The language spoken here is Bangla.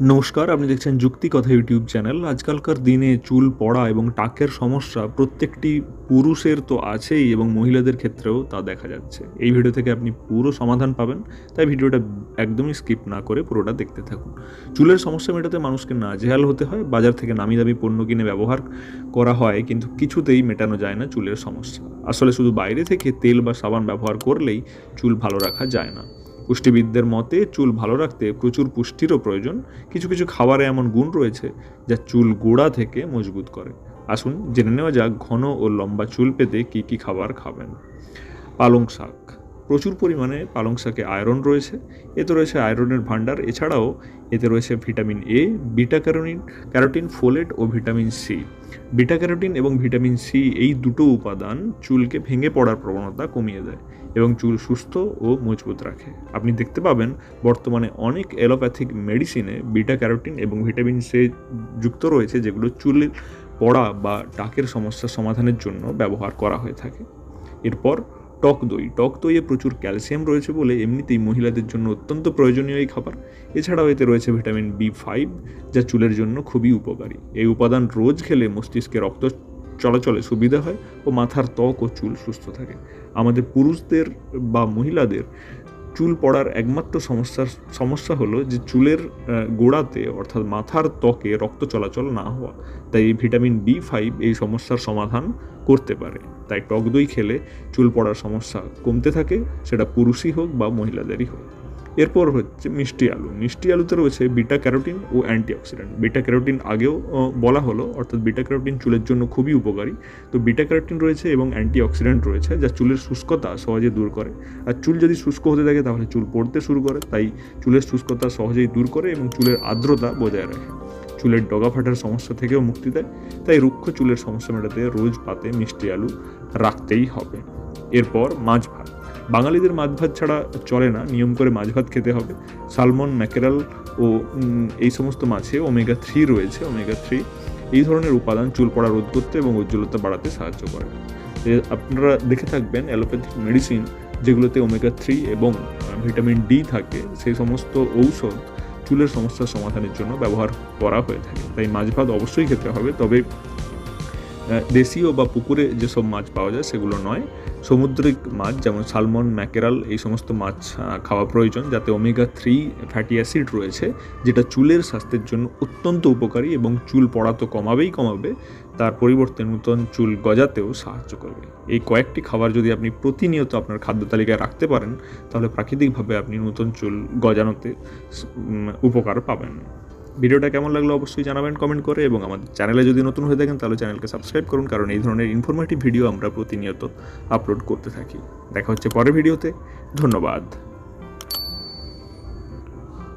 নমস্কার, আপনি দেখছেন যুক্তি কথা ইউটিউব চ্যানেল। আজকালকার দিনে চুল পড়া এবং টাকের সমস্যা প্রত্যেকটি পুরুষের তো আছেই এবং মহিলাদের ক্ষেত্রেও তা দেখা যাচ্ছে। এই ভিডিও থেকে আপনি পুরো সমাধান পাবেন, তাই ভিডিওটা একদমই স্কিপ না করে পুরোটা দেখতে থাকুন। চুলের সমস্যা মেটাতে মানুষকে নাজেহাল হতে হয়, বাজার থেকে নামি দামি পণ্য কিনে ব্যবহার করা হয়, কিন্তু কিছুতেই মেটানো যায় না চুলের সমস্যা। আসলে শুধু বাইরে থেকে তেল বা সাবান ব্যবহার করলেই চুল ভালো রাখা যায় না। পুষ্টিবিদদের মতে চুল ভালো রাখতে প্রচুর পুষ্টিরও প্রয়োজন। কিছু কিছু খাবারে এমন গুণ রয়েছে যা চুল গোড়া থেকে মজবুত করে। আসুন জেনে নেওয়া যাক ঘন ও লম্বা চুল পেতে কী কী খাবার খাবেন। পালং শাক। প্রচুর পরিমাণে পালং শাকে আয়রন রয়েছে। এতে রয়েছে আয়রনের ভাণ্ডার। এছাড়াও এতে রয়েছে vitamin A beta carotene carotene folate O vitamin C beta carotene এবং ভিটামিন সি এই দুটো উপাদান চুলকে ভেঙে পড়ার প্রবণতা কমিয়ে দেয়। এবং চুল সুস্থ ও মজবুত রাখে। আপনি দেখতে পাবেন বর্তমানে অনেক অ্যালোপ্যাথিক মেডিসিনে বিটা ক্যারোটিন এবং ভিটামিন সি যুক্ত রয়েছে, যেগুলো চুলের পড়া বা টাকের সমস্যা সমাধানের জন্য ব্যবহার করা হয়ে থাকে। এরপর টক দই। টক দইয়ে প্রচুর ক্যালসিয়াম রয়েছে বলে এমনিতেই মহিলাদের জন্য অত্যন্ত প্রয়োজনীয় এই খাবার। এছাড়াও এতে রয়েছে ভিটামিন বি ফাইভ, যা চুলের জন্য খুবই উপকারী। এই উপাদান রোজ খেলে মস্তিষ্কে রক্ত চলাচলে সুবিধা হয় ও মাথার ত্বক ও চুল সুস্থ থাকে। আমাদের পুরুষদের বা মহিলাদের চুল পড়ার একমাত্র সমস্যার, সমস্যা হলো যে চুলের গোড়াতে অর্থাৎ মাথার ত্বকে রক্ত চলাচল না হওয়া। তাই এই ভিটামিন বি ফাইভ এই সমস্যার সমাধান করতে পারে। তাই টক দই খেলে চুল পড়ার সমস্যা কমতে থাকে, সেটা পুরুষই হোক বা মহিলাদেরই হোক। এরপর হচ্ছে মিষ্টি আলু। মিষ্টি আলুতে রয়েছে বিটা ক্যারোটিন ও অ্যান্টিঅক্সিডেন্ট। বিটা ক্যারোটিন আগেও বলা হলো, অর্থাৎ বিটা ক্যারোটিন চুলের জন্য খুবই উপকারী। তো বিটা ক্যারোটিন রয়েছে এবং অ্যান্টিঅক্সিডেন্ট রয়েছে যা চুলের শুষ্কতা সহজে দূর করে। আর চুল যদি শুষ্ক হতে থাকে, তাহলে চুল পড়তে শুরু করে। তাই চুলের শুষ্কতা সহজেই দূর করে এবং চুলের আর্দ্রতা বজায় রাখে। চুলের ডগা ফাটার সমস্যা থেকেও মুক্তি দেয়। তাই রুক্ষ চুলের সমস্যা মেটাতে রোজ পাতে মিষ্টি আলু রাখতেই হবে। এরপর মাছ ভাত। বাঙালিদের মাছ ভাত ছাড়া চলে না, নিয়ম করে মাছ ভাত খেতে হবে। সালমন, ম্যাকেরাল ও এই সমস্ত মাছে ওমেগা থ্রি রয়েছে ওমেগা থ্রি এই ধরনের উপাদান চুল পড়া রোধ করতে এবং উজ্জ্বলতা বাড়াতে সাহায্য করে। আপনারা দেখে থাকবেন অ্যালোপ্যাথিক মেডিসিন যেগুলোতে ওমেগা থ্রি এবং ভিটামিন ডি থাকে সেই সমস্ত ঔষধ চুলের সমস্যার সমাধানের জন্য ব্যবহার করা হয়ে থাকে। তাই মাছ ভাত অবশ্যই খেতে হবে, তবে দেশীয় বা পুকুরে যেসব মাছ পাওয়া যায় সেগুলো নয়। সামুদ্রিক মাছ যেমন সালমন, ম্যাকেরাল, এই সমস্ত মাছ খাওয়া প্রয়োজন, যাতে ওমেগা থ্রি ফ্যাটি অ্যাসিড রয়েছে, যেটা চুলের স্বাস্থ্যের জন্য অত্যন্ত উপকারী এবং চুল পড়া তো কমাবেই কমাবে, তার পরিবর্তে নূতন চুল গজাতেও সাহায্য করবে। এই কয়েকটি খাবার যদি আপনি প্রতিনিয়ত আপনার খাদ্য তালিকায় রাখতে পারেন, তাহলে প্রাকৃতিকভাবে আপনি নতুন চুল গজানোতে উপকার পাবেন। ভিডিওটা কেমন লাগল অবশ্যই জানাবেন কমেন্ট করে এবং আমাদের চ্যানেলে যদি নতুন হয়ে থাকেন তাহলে চ্যানেলকে সাবস্ক্রাইব করুন, কারণ এই ধরনের ইনফরমেটিভ ভিডিও আমরা প্রতিনিয়ত আপলোড করতে থাকি। দেখা হচ্ছে পরের ভিডিওতে ধন্যবাদ।